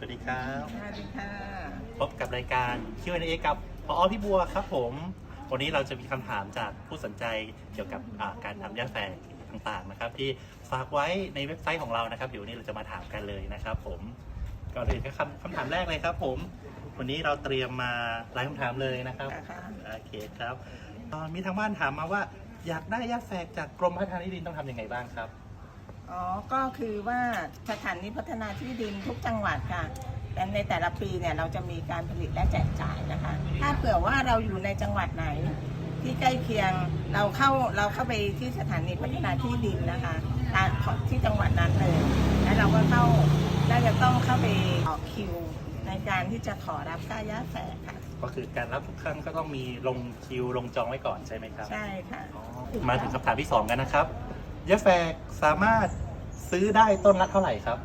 สวัสดีครับสวัสดีค่ะ พบกับรายการ Q&A กับพอพี่บัวครับผม วันนี้เราจะมีคำถามจากผู้สนใจเกี่ยวกับอ่าการทำย่าแฝกต่างๆนะครับ ที่ฝากไว้ในเว็บไซต์ของเรานะครับเดี๋ยววนนี้เราจะมาถามกันเลยนะครับ ผมก่อนอื่นก็คำคำถามแรกเลยครับ ผม วันนี้เราเตรียมมาหลายคำถามเลยนะครับค่ะ โอเคครับอ่ามีทางบ้านถามมาว่า อยากได้ย่าแฝกจากกรมพัฒนาที่ดินต้องทำยังไงบ้างครับ อ๋อ ก็คือว่าสถานีพัฒนาที่ดินทุกจังหวัดค่ะแต่ในแต่ละปีเนี่ยเราจะมีการผลิตและแจกจ่ายนะคะ ถ้าเผื่อว่าเราอยู่ในจังหวัดไหน ที่ใกล้เคียงเราเข้าเราเข้าไปที่สถานีพัฒนาที่ดินนะคะตามของที่จังหวัดนั้นเลย แล้วเราก็เข้าน่าจะต้องเข้าไปต่อคิว ในการที่จะขอรับค่าย่าแฝกค่ะ ก็คือการรับทุกครั้งก็ต้องมีลงคิวลงจองไว้ก่อนใช่ไหมครับ ใช่ค่ะอ๋อมาถึงคำถามที่2กันนะครับ ยาแฝกสามารถซื้อได้ต้นละเท่าไหร่ครับ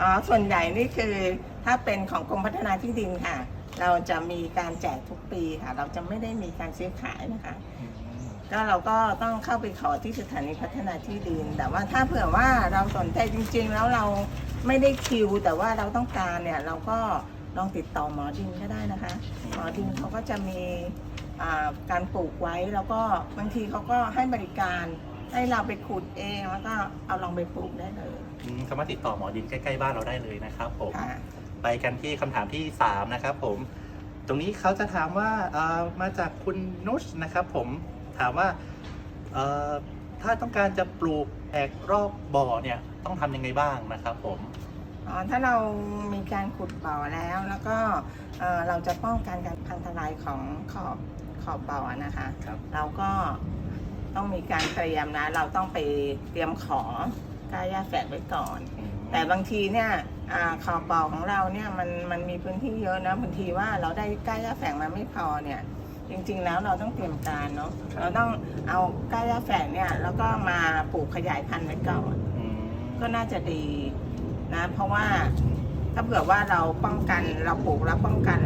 อ๋อส่วนใหญ่นี่คือถ้าเป็นของกรมพัฒนาที่ดินค่ะ เราจะมีการแจกทุกปีค่ะ เราจะไม่ได้มีการซื้อขายนะคะ ก็เราก็ต้องเข้าไปขอที่สถานีพัฒนาที่ดิน แต่ว่าถ้าเผื่อว่าเราสนใจจริง ๆ แล้วเราไม่ได้คิว แต่ว่าเราต้องการเนี่ยเราก็ลองติดต่อหมอดินก็ได้นะคะ หมอดินเขาก็จะมีอ่าการปลูกไว้แล้วก็บางทีเขาก็ให้บริการ ให้เราไปขุดเองแล้วก็เอาลองไปปลูกได้เลยอืมสามารถติดต่อหมอดินใกล้ๆบ้านเราได้เลยนะครับผม ค่ะ ไปกันที่คำถามที่ 3 นะครับผม ตรงนี้เขาจะถามว่าเอ่อมาจากคุณนุชนะครับผมถามว่าเอ่อถ้าต้องการจะปลูกแอกรอบบ่อเนี่ยต้องทำยังไงบ้างนะครับผม อ๋อถ้าเรามีการขุดบ่อแล้ว แล้วก็เอ่อเราจะป้องกันการพังทลายของขอบขอบบ่อนะคะ ครับ เราก็ ต้องมีการเตรียมนะ เราต้องไปเตรียมขอกาหญ้าแฝกไว้ก่อนอืมแต่บางทีเนี่ยอาขอบบ่อของเราเนี่ยมันมันมีพื้นที่เยอะนะบางทีว่าเราได้ก้าหญ้าแฝกมาไม่พอเนี่ยจริงๆ แล้วเราต้องเตรียมการเนาะเราต้องเอาก้าหญ้าแฝกเนี่ยแล้วก็มาปลูกขยายพันธุ์ไว้ก่อนอืมก็น่าจะดีนะ เพราะว่า ถ้าเผื่อว่าเราป้องกันเราปลูกแล้วป้องกัน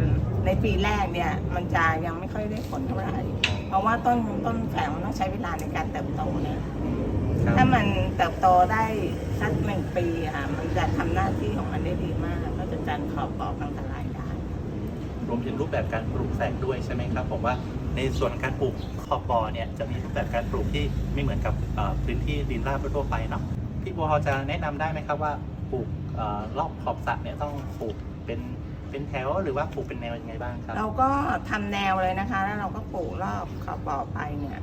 ในปีแรกเนี่ย มันจะยังไม่ค่อยได้ผลเท่าไหร่ เพราะว่าต้นต้นแฝงมันต้องใช้เวลาในการเติบโตเนี่ยถ้ามันเติบโตได้สักหนึ่งปีค่ะมันจะทำหน้าที่ของมันได้ดีมาก ก็จะจันขอบปอกพังทลายได้ รวมถึงรูปแบบการปลูกแฝกด้วยใช่ไหมครับผมว่าในส่วนการปลูกขอบบ่อเนี่ยจะมีรูปแบบการปลูกที่ไม่เหมือนกับพื้นที่ดินราบทั่วไปเนาะพี่บัวพอจะแนะนำได้ไหมครับว่า ปลูกเอ่อรอบขอบสระเนี่ยต้องปลูกเป็นเป็นแถวหรือว่าปลูกเป็นแนวยังไงบ้างครับ เราก็ทำแนวเลยนะคะ แล้วเราก็ปลูกรอบขอบบ่อไปเนี่ย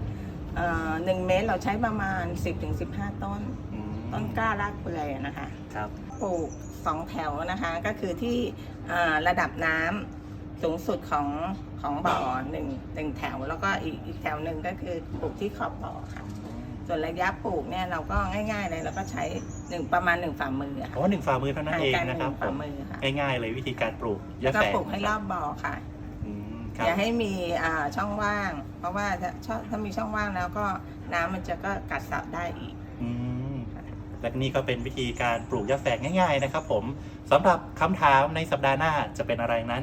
เอ่อหนึ่งเมตรเราใช้ประมาณ 10-15 ต้น อืมต้นกล้ารากเปื่อยอะนะคะ ครับปลูกสองแถวนะคะก็คือที่อ่าระดับน้ำสูงสุดของของบ่อหนึ่งหนึ่งแถว แล้วก็อีกอีกแถวหนึ่งก็คือปลูกที่ขอบบ่อค่ะ ส่วนระยะปลูกเนี่ยเราก็ง่ายๆเลยเราก็ใช้หนึ่งประมาณหนึ่งฝ่ามืออะเพราะว่าหนึ่งฝ่ามือเท่านั้นเองห่างกันะครับหผฝ่ามมือค่ะง่ายๆเลยวิธีการปลูกแล้ยาวก็แฝกปลูกให้รอบบ่อค่ะ อืมครับอย่าให้มีอ่าช่องว่าง เพราะว่าถ้าช่องถ้ามีช่องว่างแล้วก็น้ำมันจะก็กัดเสับได้อีก อืมและนี่ก็เป็นวิธีการปลูกยาแฝกง่าย ๆ นะครับ ผมสำหรับคำถามในสัปดาห์หน้าจะเป็นอะไรนั้น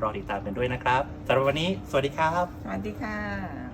รอติดตามกันด้วยนะครับสำหรับวันนี้ สวัสดีครับ สวัสดีค่ะ